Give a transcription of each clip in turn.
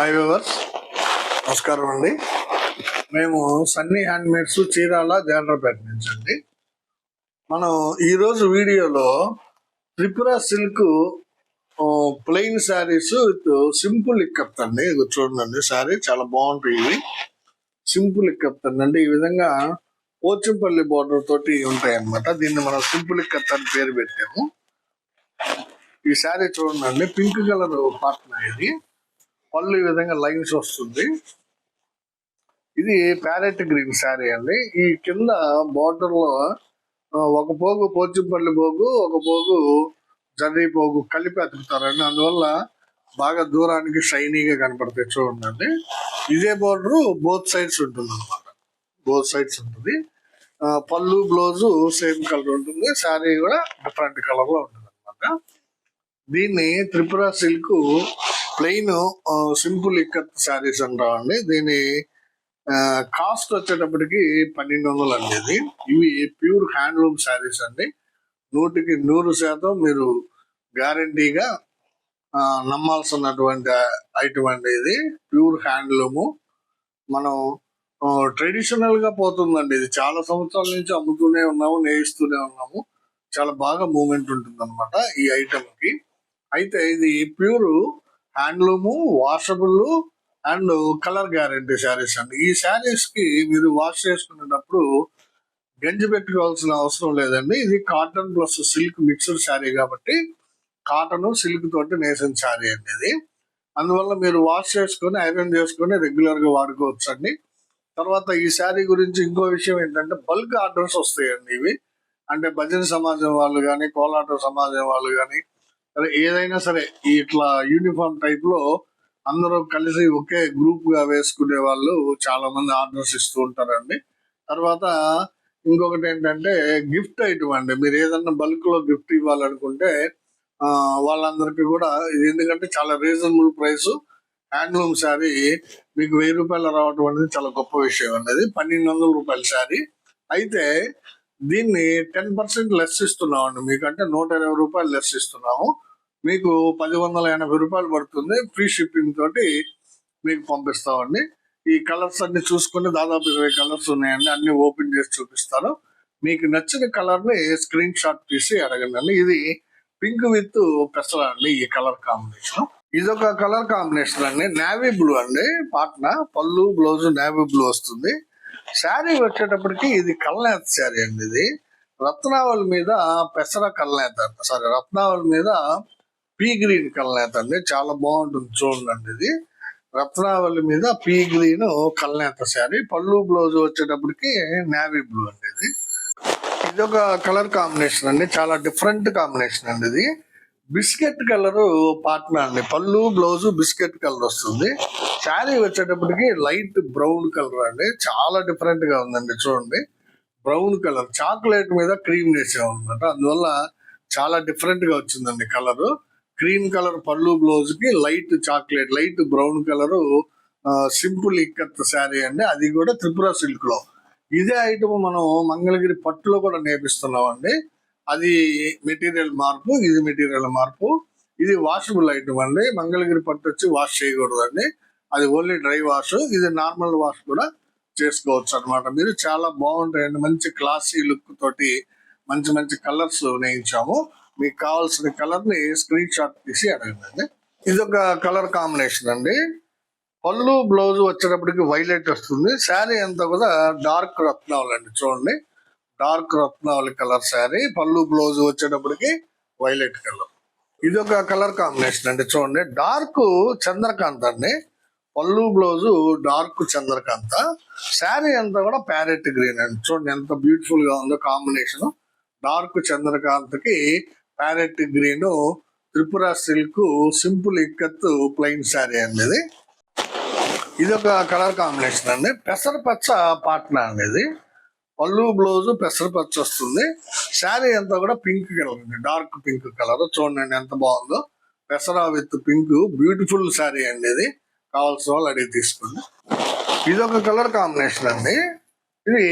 Hi viewers నమస్కారం అండి. మేము సన్నీ హ్యాండ్మేడ్స్ చీరాల జాండ్రపేట నుంచి అండి. మనం ఈరోజు వీడియోలో Tripura silk plain saris with simple ikat అండి. ఇది చూడండి శారీ చాలా బాగుంటాయి ఇవి. సింపుల్ ఇక్కత్ అండి. ఈ విధంగా పోచంపల్లి బార్డర్ తోటి ఉంటాయన్నమాట దీన్ని మనం సింపుల్ ఇక్కత్ అని పేరు పెట్టాము. ఈ శారీ చూడండి పింక్ కలర్ పార్ట్నర్ ఇది. పళ్ళు ఈ విధంగా లైన్స్ వస్తుంది. ఇది ప్యారెట్ గ్రీన్ శారీ అండి. ఈ కింద బార్డర్లో ఒక పోగు పోచింపల్లి పోగు ఒక పోగు జర్రీ పోగు కలిపి అతుకుతారండి. అందువల్ల బాగా దూరానికి షైనీగా కనపడతాయి చూడండి. ఇదే బార్డర్ బోత్ సైడ్స్ ఉంటుంది అనమాట బోత్ సైడ్స్ ఉంటుంది. ఆ, పళ్ళు బ్లౌజు సేమ్ కలర్ ఉంటుంది. శారీ కూడా డిఫరెంట్ కలర్లో ఉంటుంది అనమాట దీన్ని Tripura silk plain simple ikat saris అంటామండి. దీని కాస్ట్ వచ్చేటప్పటికి పన్నెండు వందలు అండి. ఇది ఇవి ప్యూర్ హ్యాండ్లూమ్ శారీస్ అండి. నూటికి నూరు శాతం మీరు గ్యారంటీగా నమ్మాల్సినటువంటి ఐటమ్ అండి ఇది. Pure handloom. మనం ట్రెడిషనల్గా పోతుందండి ఇది. చాలా సంవత్సరాల నుంచి అమ్ముతూనే ఉన్నాము నేయిస్తూనే ఉన్నాము. చాలా బాగా మూమెంట్ ఉంటుంది అనమాట ఈ ఐటమ్కి అయితే ఇది pure handloom washable and colour guarantee saris అండి. ఈ శారీస్కి మీరు వాష్ చేసుకునేటప్పుడు గంజి పెట్టుకోవాల్సిన అవసరం లేదండి. ఇది cotton plus silk mixed sari కాబట్టి కాటన్ సిల్క్ తోటి నేసిన శారీ అండి ఇది. అందువల్ల మీరు వాష్ చేసుకొని ఐరన్ చేసుకొని రెగ్యులర్గా వాడుకోవచ్చు అండి తర్వాత ఈ శారీ గురించి ఇంకో విషయం ఏంటంటే బల్క్ ఆర్డర్స్ వస్తాయండి ఇవి. అంటే భజన సమాజం వాళ్ళు కానీ కోలాట సమాజం వాళ్ళు కానీ ఏదైనా సరే ఇట్లా యూనిఫామ్ టైప్లో అందరూ కలిసి ఒకే గ్రూప్గా వేసుకునే వాళ్ళు చాలా మంది ఆర్డర్స్ ఇస్తూ ఉంటారండి. తర్వాత ఇంకొకటి ఏంటంటే గిఫ్ట్ ఐటమ్ అండి. మీరు ఏదన్నా బల్క్లో గిఫ్ట్ ఇవ్వాలనుకుంటే వాళ్ళందరికీ కూడా ఇది ఎందుకంటే చాలా రీజనబుల్ ప్రైస్ హ్యాండ్లూమ్ శారీ మీకు వెయ్యి రూపాయలు రావటం అనేది చాలా గొప్ప విషయం అనేది పన్నెండు వందల రూపాయల శారీ అయితే దీన్ని టెన్ పర్సెంట్ లెస్ ఇస్తున్నాం అండి మీకంటే నూట ఇరవై రూపాయలు లెస్ ఇస్తున్నాము. మీకు పది వందల ఎనభై రూపాయలు పడుతుంది. ఫ్రీ షిప్పింగ్ తోటి మీకు పంపిస్తామండి. ఈ కలర్స్ అన్ని చూసుకుని దాదాపు ఇరవై కలర్స్ ఉన్నాయండి. అన్ని ఓపెన్ చేసి చూపిస్తాను. మీకు నచ్చిన కలర్ని స్క్రీన్ షాట్ తీసి అడగండి ఇది పింక్ విత్ పెసర అండి ఈ కలర్ కాంబినేషన్ ఇదొక కలర్ కాంబినేషన్ అండి. నేవీ బ్లూ అండి. పాట్న పళ్ళు బ్లౌజ్ నేవీ బ్లూ వస్తుంది. శారీ వచ్చేటప్పటికి ఇది కళ్ళనేత శారీ అండి ఇది. రత్నావళి మీద పెసర కళ్ళనేత సారీ రత్నావళి మీద పీ గ్రీన్ కల్నేత అండి. చాలా బాగుంటుంది చూడండి ఇది. రత్నావళి మీద పీ గ్రీన్ కళ్ళనేత శారీ. పళ్ళు బ్లౌజ్ వచ్చేటప్పటికి నేవీ బ్లూ అండి ఇది. ఇది ఒక కలర్ కాంబినేషన్ అండి. చాలా డిఫరెంట్ కాంబినేషన్ అండి ఇది. బిస్కెట్ కలర్ పార్ట్నర్ అండి. పళ్ళు బ్లౌజ్ బిస్కెట్ కలర్ వస్తుంది. శారీ వచ్చేటప్పటికి లైట్ బ్రౌన్ కలర్ అండి. చాలా డిఫరెంట్గా ఉందండి చూడండి. Brown colour. చాక్లెట్ మీద క్రీమ్ వేసాం అనమాట అందువల్ల చాలా డిఫరెంట్గా వచ్చిందండి కలర్. క్రీమ్ కలర్ పళ్ళు బ్లౌజ్కి light chocolate light brown colour simple ikat sari అండి. అది కూడా త్రిపుర సిల్క్లో. ఇదే ఐటమ్ మనం మంగళగిరి పట్టులో కూడా నేపిస్తున్నాం అండి అది మెటీరియల్ మార్పు ఇది మెటీరియల్ మార్పు. ఇది వాషబుల్ ఐటమ్ అండి. మంగళగిరి పట్టు వచ్చి వాష్ చేయకూడదు అండి అది ఓన్లీ డ్రై వాష్ ఇది నార్మల్ వాష్ కూడా చేసుకోవచ్చు అన్నమాట. మీరు చాలా బాగుంటాయండి. మంచి క్లాసీ లుక్ తోటి మంచి మంచి కలర్స్ నేయించాము. మీకు కావాల్సిన కలర్ని స్క్రీన్ షాట్ తీసి అడగండి ఇది ఒక కలర్ కాంబినేషన్ అండి. పళ్ళు బ్లౌజ్ వచ్చేటప్పటికి వైలెట్ వస్తుంది. శారీ అంతా కూడా డార్క్ రత్నావళి అండి. చూడండి. డార్క్ రత్నావళి కలర్ శారీ. పళ్ళు బ్లౌజ్ వచ్చేటప్పటికి వైలెట్ కలర్ ఇది ఒక కలర్ కాంబినేషన్ అండి. చూడండి. డార్క్ చంద్రకాంత్ అండి. పళ్ళు బ్లౌజు డార్క్ చంద్రకాంత. శారీ అంతా కూడా ప్యారెట్ గ్రీన్ అండి చూడండి ఎంత బ్యూటిఫుల్గా ఉందో combination. Dark చంద్రకాంతకి parrot green Tripura silk simple ikat plain sari అండి ఇది. ఇది ఒక కలర్ కాంబినేషన్ అండి. పెసర పచ్చ పాట్న అండి ఇది. పళ్ళు బ్లౌజ్ పెసర పచ్చ వస్తుంది. శారీ అంతా కూడా పింక్ కలర్ అండి. Dark pink colour. చూడండి ఎంత బాగుందో. పెసర విత్ పింక్ బ్యూటిఫుల్ శారీ అండి ఇది. కావాల్సిన వాళ్ళు అడిగి తీసుకోండి. ఇది ఒక కలర్ కాంబినేషన్ అండి. ఇది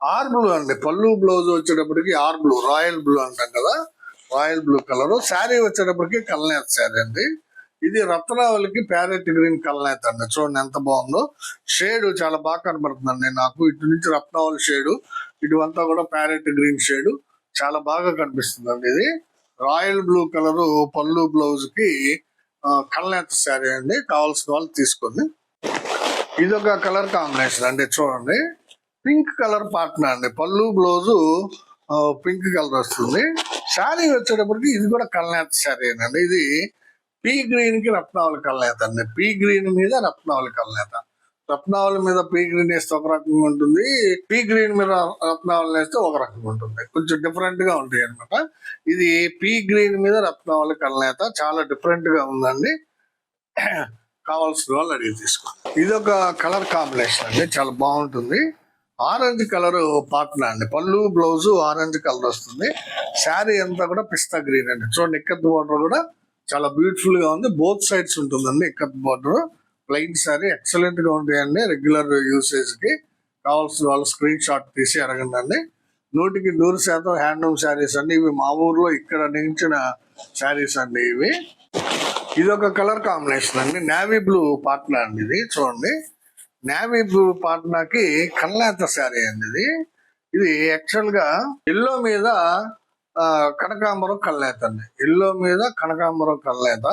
ఆర్ బ్లూ అండి. పళ్ళు బ్లౌజ్ వచ్చేటప్పటికి ఆర్ బ్లూ రాయల్ బ్లూ అంటాం కదా. Royal blue colour. శారీ వచ్చేటప్పటికి కల్నేత్ శారీ అండి. ఇది రత్నావళికి ప్యారెట్ గ్రీన్ కల్నేత్ అండి. చూడండి ఎంత బాగుందో. షేడ్ చాలా బాగా కనబడుతుందండి నాకు. ఇటు నుంచి రత్నావళి షేడ్ ఇటువంతా కూడా ప్యారెట్ గ్రీన్ షేడ్. చాలా బాగా కనిపిస్తుందండి ఇది. రాయల్ బ్లూ కలర్ పళ్ళు బ్లౌజ్కి కళ్ళనేత శారీ అండి? కావాల్సిన వాళ్ళు తీసుకోండి. ఇది ఒక కలర్ కాంబినేషన్ అండి చూడండి. పింక్ కలర్ పార్ట్నర్ అండి. పళ్ళు బ్లౌజు పింక్ కలర్ వస్తుంది. శారీ వచ్చేటప్పటికి ఇది కూడా కల్నేత శారీ అండి. ఇది పీ గ్రీన్కి రత్నావళి కల్నేత అండి. పీ గ్రీన్ మీద రత్నావళి కల్నేత రత్నావళి మీద పీ గ్రీన్ వేస్తే ఒక రకంగా ఉంటుంది. పీ గ్రీన్ మీద రత్నావళి వేస్తే ఒక రకంగా ఉంటుంది. కొంచెం డిఫరెంట్గా ఉంటాయి అన్నమాట. ఇది పీ గ్రీన్ మీద రత్నావళి కల్నేత చాలా డిఫరెంట్గా ఉందండి. కావాల్సిన వాళ్ళు అడిగి తీసుకోండి. ఇది ఒక కలర్ కాంబినేషన్ అండి. చాలా బాగుంటుంది. ఆరెంజ్ కలర్ పార్ట్నర్ అండి. పళ్ళు బ్లౌజ్ ఆరెంజ్ కలర్ వస్తుంది. శారీ అంతా కూడా పిస్తా గ్రీన్ అండి. చూడండి ఇక్కత్ బార్డర్ కూడా చాలా బ్యూటిఫుల్గా ఉంది. బోత్ సైడ్స్ ఉంటుందండి ఇక్కత్ బార్డర్ ప్లెయిన్ సారీ ఎక్సలెంట్గా ఉంటాయండి రెగ్యులర్ యూసేజ్కి కావాల్సిన వాళ్ళు స్క్రీన్ షాట్ తీసి అడగండి నూటికి నూరు శాతం హ్యాండ్లూమ్ శారీస్ అండి. ఇవి మా ఊర్లో ఇక్కడ నించిన శారీస్ అండి ఇవి. ఇది ఒక కలర్ కాంబినేషన్ అండి. నేవీ బ్లూ పాట్నా అండి ఇది చూడండి. నేవీ బ్లూ పాట్నాకి కల్నేత శారీ అండి ఇది. ఇది యాక్చువల్గా ఎల్లో మీద ఆ, కనకాంబరం కళ్ళేత అండి. ఎల్లో మీద కనకాంబరం కళ్ళేత.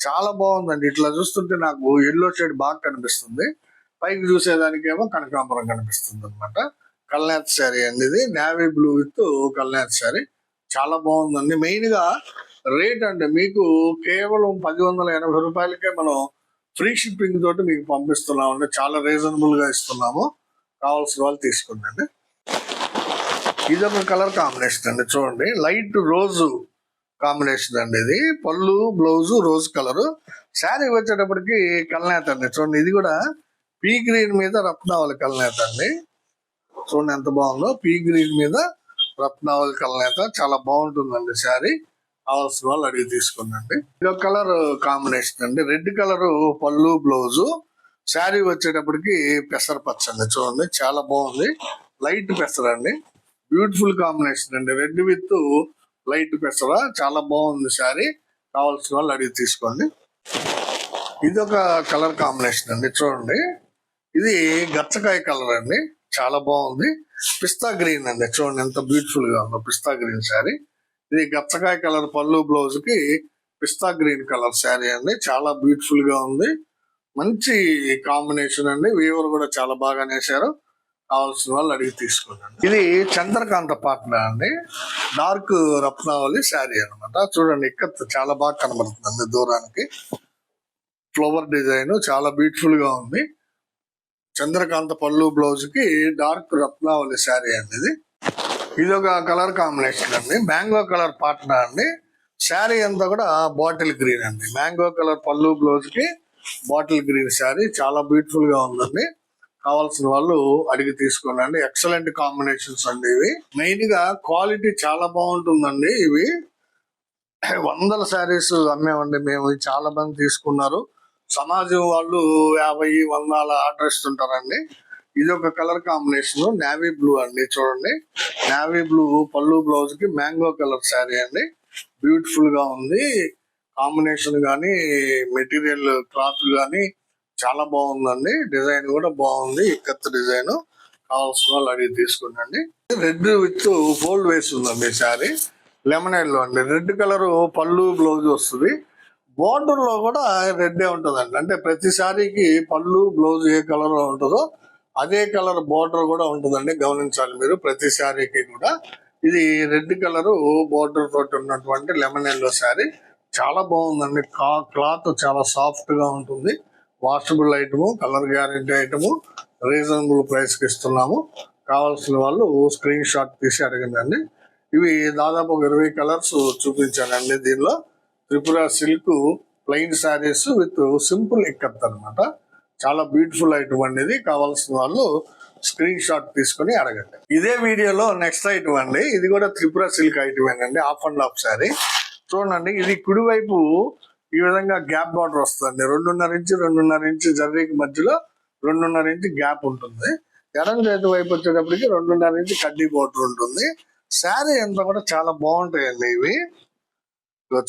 చాలా బాగుందండి. ఇట్లా చూస్తుంటే నాకు ఎల్లో షేడ్ బాగా కనిపిస్తుంది. పైకి చూసేదానికేమో కనకాంబరం కనిపిస్తుంది అనమాట కల్నేత శారీ అనేది ఇది. నేవీ బ్లూ విత్ కల్నేత శారీ. చాలా బాగుందండి. మెయిన్గా రేట్ అంటే మీకు కేవలం పది వందల ఎనభై రూపాయలకే మనం ఫ్రీ షిప్పింగ్ తోటి మీకు పంపిస్తున్నాం అండి చాలా రీజనబుల్గా ఇస్తున్నాము. కావాల్సిన వాళ్ళు తీసుకుందండి ఇది ఒక కలర్ కాంబినేషన్ అండి. చూడండి. లైట్ రోజు కాంబినేషన్ అండి ఇది. పళ్ళు బ్లౌజ్ రోజ్ కలర్. శారీ వచ్చేటప్పటికి కల్నేత అండి. చూడండి ఇది కూడా పీ గ్రీన్ మీద రత్నావళి కల్నేత అండి. చూడండి ఎంత బాగుందో. పీ గ్రీన్ మీద రత్నావళి కల్నేత. చాలా బాగుంటుందండి శారీ. కావాల్సిన వాళ్ళు అడిగి తీసుకుందండి ఇది ఒక కలర్ కాంబినేషన్ అండి. రెడ్ కలర్ పళ్ళు బ్లౌజు. శారీ వచ్చేటప్పటికి పెసర పచ్చ అండి. చూడండి చాలా బాగుంది. లైట్ పెసర అండి. బ్యూటిఫుల్ కాంబినేషన్ అండి. రెడ్ విత్ లైట్ పెసర చాలా బాగుంది శారీ. కావాల్సిన వాళ్ళు అడిగి తీసుకోండి. ఇది ఒక కలర్ కాంబినేషన్ అండి చూడండి. ఇది గచ్చకాయ కలర్ అండి చాలా బాగుంది. పిస్తా గ్రీన్ అండి చూడండి ఎంత బ్యూటిఫుల్గా ఉందో పిస్తా గ్రీన్ శారీ. ఇది గచ్చకాయ కలర్ పళ్ళు బ్లౌజ్కి పిస్తా గ్రీన్ కలర్ శారీ అండి చాలా బ్యూటిఫుల్గా ఉంది. మంచి కాంబినేషన్ అండి వీవర్ కూడా చాలా బాగా నేసారు కావాల్సిన వాళ్ళు అడిగి తీసుకున్నాను. ఇది చంద్రకాంత పాట్న అండి. డార్క్ రత్నావళి శారీ అన్నమాట. చూడండి ఇక్కడ చాలా బాగా కనబడుతుంది దూరానికి. ఫ్లవర్ డిజైన్ చాలా బ్యూటిఫుల్గా ఉంది. చంద్రకాంత పళ్ళు బ్లౌజ్కి డార్క్ రత్నావళి శారీ అండి ఇది ఇది ఒక కలర్ కాంబినేషన్ అండి. మ్యాంగో కలర్ పాట్న అండి. శారీ అంతా కూడా బాటిల్ గ్రీన్ అండి. మ్యాంగో కలర్ పళ్ళు బ్లౌజ్కి బాటిల్ గ్రీన్ శారీ చాలా బ్యూటిఫుల్గా ఉందండి. కావాల్సిన వాళ్ళు అడిగి తీసుకోనండి. ఎక్సలెంట్ కాంబినేషన్స్ అండి ఇవి. మెయిన్గా క్వాలిటీ చాలా బాగుంటుందండి ఇవి. వందల శారీస్ అమ్మేవండి మేము. చాలా మంది తీసుకున్నారు. సమాజం వాళ్ళు యాభై వంద అలా ఆర్డర్ ఇస్తుంటారండి. ఇది ఒక కలర్ కాంబినేషన్. నావీ బ్లూ అండి చూడండి. నావీ బ్లూ పళ్ళు బ్లౌజ్కి మ్యాంగో కలర్ శారీ అండి. బ్యూటిఫుల్గా ఉంది. కాంబినేషన్ కానీ మెటీరియల్ క్లాత్ కానీ చాలా బాగుందండి. డిజైన్ కూడా బాగుంది. ఇక్కత్ డిజైన్ కావాల్సిన వాళ్ళు అడిగి తీసుకోండి. రెడ్ విత్ గోల్డ్ వేసి ఉందండి శారీ. లెమన్ ఎల్లో అండి. రెడ్ కలర్ పళ్ళు బ్లౌజ్ వస్తుంది. బోర్డర్లో కూడా రెడ్ ఉంటుందండి. అంటే ప్రతి శారీకి పళ్ళు బ్లౌజ్ ఏ కలర్లో ఉంటుందో అదే కలర్ బోర్డర్ కూడా ఉంటుందండి. గమనించాలి మీరు ప్రతి శారీకి కూడా. ఇది రెడ్ కలర్ బోర్డర్ తోటి ఉన్నటువంటి లెమన్ ఎల్లో శారీ. చాలా బాగుందండి. క్లాత్ చాలా సాఫ్ట్గా ఉంటుంది. Washable item colour guarantee item reasonable ప్రైస్కి ఇస్తున్నాము. కావాల్సిన వాళ్ళు స్క్రీన్ షాట్ తీసి అడగండి ఇవి దాదాపు ఒక ఇరవై కలర్స్ చూపించానండి దీనిలో. Tripura silk plain saris with simple ikat అనమాట చాలా బ్యూటిఫుల్ ఐటమ్ అండి ఇది. కావాల్సిన వాళ్ళు స్క్రీన్ షాట్ తీసుకొని అడగండి. ఇదే వీడియోలో నెక్స్ట్ ఐటమ్ అండి. ఇది కూడా త్రిపుర సిల్క్ ఐటమ్ అండి. Half and half sari. చూడండి ఇది కుడివైపు ఈ విధంగా గ్యాప్ బార్డర్ వస్తుంది రెండున్నర ఇంచు రెండున్నర ఇంచు జర్రీకి మధ్యలో రెండున్నర ఇంచు గ్యాప్ ఉంటుంది. ఎడం చేతి వైపు వచ్చేటప్పటికి రెండున్నర ఇంచు కడ్డీ బార్డర్ ఉంటుంది. శారీ అంతా కూడా చాలా బాగుంటాయండి ఇవి.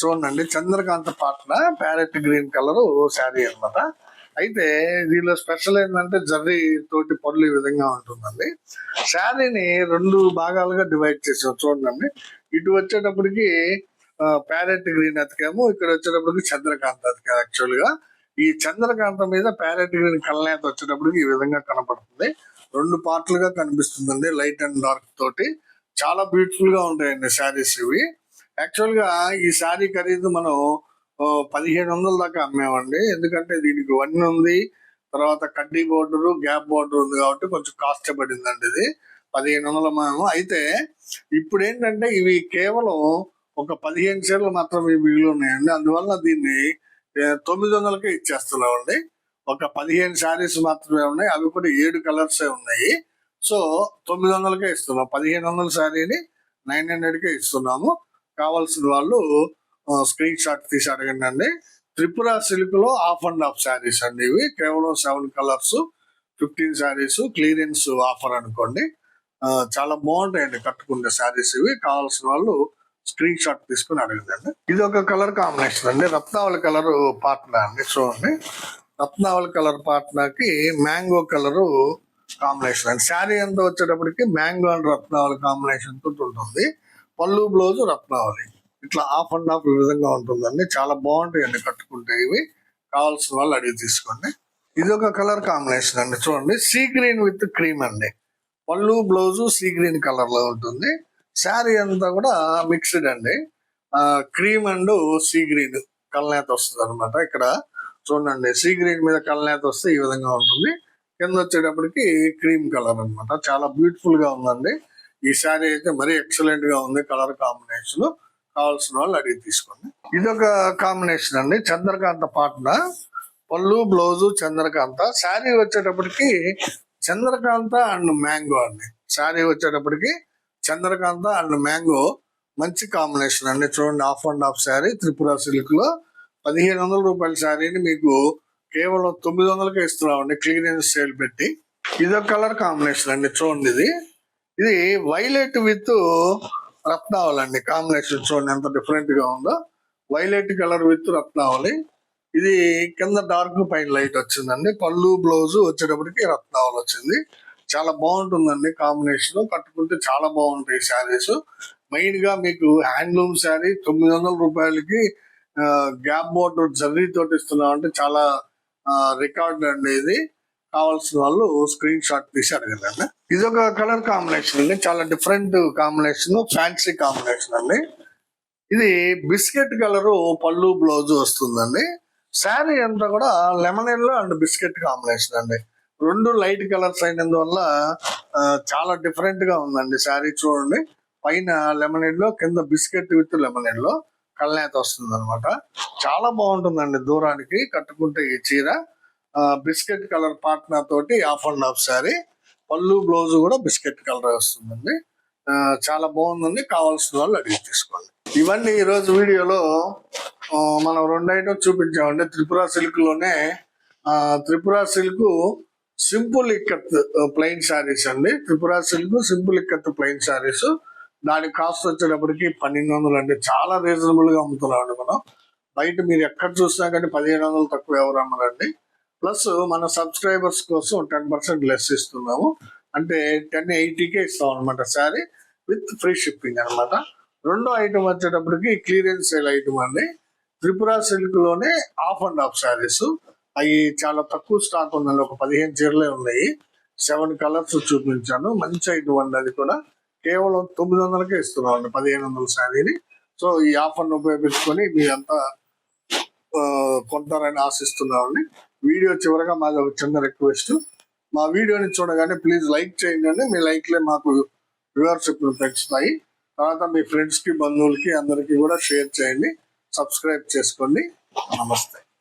చూడండి చంద్రకాంత పాటన ప్యారెట్ గ్రీన్ కలర్ శారీ అన్నమాట. అయితే దీనిలో స్పెషల్ ఏంటంటే జర్రీ తోటి పనులు ఈ విధంగా ఉంటుందండి. శారీని రెండు భాగాలుగా డివైడ్ చేసాం చూడండి. ఇటు వచ్చేటప్పటికి ప్యారెట్ గ్రీన్ అతికాము ఇక్కడ వచ్చేటప్పటికి చంద్రకాంత అతికాము యాక్చువల్గా. ఈ చంద్రకాంత మీద ప్యారెట్ గ్రీన్ కళ్ళనేత వచ్చేటప్పటికి ఈ విధంగా కనపడుతుంది. రెండు పార్ట్లుగా కనిపిస్తుందండి లైట్ అండ్ డార్క్ తోటి. చాలా బ్యూటిఫుల్గా ఉంటాయండి శారీస్ ఇవి. యాక్చువల్గా ఈ శారీ ఖరీదు మనం పదిహేను వందల దాకా అమ్మేమండి. ఎందుకంటే దీనికి వన్ ఉంది తర్వాత కడ్డీ బోర్డర్ గ్యాప్ బోర్డర్ ఉంది కాబట్టి కొంచెం కాస్ట్ పడిందండి ఇది. పదిహేను వందలు మనం అయితే ఇప్పుడు ఏంటంటే ఇవి కేవలం ఒక పదిహేను చీరలు మాత్రమే మిగిలి ఉన్నాయండి. అందువల్ల దీన్ని తొమ్మిది వందలకే ఇచ్చేస్తున్నామండి. ఒక పదిహేను శారీస్ మాత్రమే ఉన్నాయి. అవి కూడా ఏడు కలర్స్ ఉన్నాయి. సో తొమ్మిది వందలకే ఇస్తున్నాం. పదిహేను వందల శారీని నైన్ హండ్రెడ్కే ఇస్తున్నాము. కావాల్సిన వాళ్ళు స్క్రీన్ షాట్ తీసి అడగండి అండి త్రిపుర సిల్క్లో ఆఫ్ అండ్ ఆఫ్ శారీస్ అండి ఇవి. కేవలం seven colours fifteen saris clearance offer అనుకోండి. చాలా బాగుంటాయండి కట్టుకునే శారీస్ ఇవి. కావాల్సిన వాళ్ళు స్క్రీన్ షాట్ తీసుకుని అడగదండి. ఇది ఒక కలర్ కాంబినేషన్ అండి. రత్నావళి కలర్ పాట్నా అండి. చూడండి. రత్నావళి కలర్ పాట్నాకి మ్యాంగో కలర్ కాంబినేషన్ అండి. శారీ అంతా వచ్చేటప్పటికి మ్యాంగో అండ్ రత్నావళి కాంబినేషన్ తోటి ఉంటుంది. పళ్ళు బ్లౌజ్ రత్నావళి. ఇట్లా ఆఫ్ అండ్ ఆఫ్ ఈ విధంగా ఉంటుందండి. చాలా బాగుంటాయండి కట్టుకుంటే ఇవి. కావాల్సిన వాళ్ళు అడిగి తీసుకోండి. ఇది ఒక కలర్ కాంబినేషన్ అండి. చూడండి. సీ గ్రీన్ విత్ క్రీమ్ అండి. పళ్ళు బ్లౌజ్ సీ గ్రీన్ కలర్లో ఉంటుంది. శారీ అంతా కూడా మిక్స్డ్ అండి. క్రీమ్ అండ్ సీ గ్రీన్ కల్నేత వస్తుంది అనమాట ఇక్కడ. చూడండి సీ గ్రీన్ మీద కల్నేత వస్తే ఈ విధంగా ఉంటుంది. కింద వచ్చేటప్పటికి క్రీమ్ కలర్ అన్నమాట. చాలా బ్యూటిఫుల్గా ఉందండి. ఈ శారీ అయితే మరీ ఎక్సలెంట్గా ఉంది కలర్ కాంబినేషన్ కావాల్సిన వాళ్ళు అడిగి తీసుకోండి. ఇది ఒక కాంబినేషన్ అండి చంద్రకాంత పాటన. పళ్ళు బ్లౌజు చంద్రకాంత. శారీ వచ్చేటప్పటికి చంద్రకాంత అండ్ మ్యాంగో అండి. శారీ వచ్చేటప్పటికి చంద్రకాంత అండ్ మ్యాంగో మంచి కాంబినేషన్ అండి. చూడండి half and half sari Tripura సిల్క్లో పదిహేను వందల రూపాయల శారీని మీకు కేవలం తొమ్మిది వందలకే ఇస్తున్నామండి క్లీన్ సేల్ పెట్టి. ఇది ఒక కలర్ కాంబినేషన్ అండి చూడండి ఇది. ఇది వైలెట్ విత్ రత్నావళి అండి కాంబినేషన్ చూడండి ఎంత డిఫరెంట్గా ఉందో. వైలెట్ కలర్ విత్ రత్నావళి. ఇది కింద డార్క్ పైన లైట్ వచ్చిందండి పళ్ళు బ్లౌజ్ వచ్చేటప్పటికి రత్నావళి వచ్చింది. చాలా బాగుంటుందండి కాంబినేషన్. కట్టుకుంటే చాలా బాగుంటాయి శారీస్. మెయిన్గా మీకు హ్యాండ్లూమ్ శారీ తొమ్మిది వందల రూపాయలకి గ్యాప్ బోర్డర్ జర్రీ తోటి ఇస్తున్నాం అంటే చాలా రికార్డ్ అండి ఇది. కావాల్సిన వాళ్ళు స్క్రీన్ షాట్ తీసి అడగండి. ఇది ఒక కలర్ కాంబినేషన్ అండి. చాలా డిఫరెంట్ కాంబినేషన్ ఫ్యాన్సీ కాంబినేషన్ అండి. ఇది బిస్కెట్ కలర్ పళ్ళు బ్లౌజ్ వస్తుందండి. శారీ అంతా కూడా lemon yellow and biscuit combination అండి. రెండు లైట్ కలర్స్ అయినందువల్ల చాలా డిఫరెంట్గా ఉందండి శారీ చూడండి. పైన లెమన్లో కింద బిస్కెట్ విత్ లెమన్లో కళ్ళనేత వస్తుంది అనమాట చాలా బాగుంటుందండి దూరానికి కట్టుకుంటే ఈ చీర. బిస్కెట్ కలర్ పాట్నా తోటి హాఫ్ అండ్ హాఫ్ శారీ. పళ్ళు బ్లౌజ్ కూడా బిస్కెట్ కలర్ వస్తుందండి. ఆ, చాలా బాగుందండి. కావాల్సిన వాళ్ళు అడిగి తీసుకోండి. ఇవన్నీ ఈ రోజు వీడియోలో మనం రెండు ఐటమ్స్ చూపించామండి. Tripura సిల్క్లోనే Tripura silk simple ikat plain saris అండి. Tripura silk simple ikat plain saris. దాని కాస్ట్ వచ్చేటప్పటికి పన్నెండు వందలు అండి. చాలా రీజనబుల్గా అమ్ముతున్నాం అండి మనం. బయట మీరు ఎక్కడ చూసినా కానీ పదిహేను వందలు తక్కువ ఎవరు అమ్మరండి. ప్లస్ మన సబ్స్క్రైబర్స్ కోసం టెన్ పర్సెంట్ లెస్ ఇస్తున్నాము. అంటే టెన్ ఎయిటీకే ఇస్తాం అనమాట శారీ విత్ ఫ్రీ షిప్పింగ్ అనమాట రెండో ఐటమ్ వచ్చేటప్పటికి క్లియరెన్స్ సేల్ ఐటమ్ అండి. త్రిపుర సిల్క్లోనే ఆఫ్ అండ్ ఆఫ్ శారీస్. అవి చాలా తక్కువ స్టాక్ ఉన్నాయి ఒక పదిహేను చీరలే ఉన్నాయి. సెవెన్ కలర్స్ చూపించాను. మంచి ఐటమ్ అండి అది కూడా. కేవలం తొమ్మిది వందలకే ఇస్తున్నాం అండి పదిహేను వందల శారీని. సో ఈ ఆఫర్ను ఉపయోగించుకొని మీరంతా కొంటారని ఆశిస్తున్నామండి. వీడియో చివరగా మాది ఒక చిన్న రిక్వెస్ట్ మా వీడియోని చూడగానే ప్లీజ్ లైక్ చేయండి అండి. మీ లైక్లే మాకు వ్యూవర్షిప్ పెంచుతాయి. తర్వాత మీ ఫ్రెండ్స్కి బంధువులకి అందరికీ కూడా షేర్ చేయండి. సబ్స్క్రైబ్ చేసుకోండి. నమస్తే.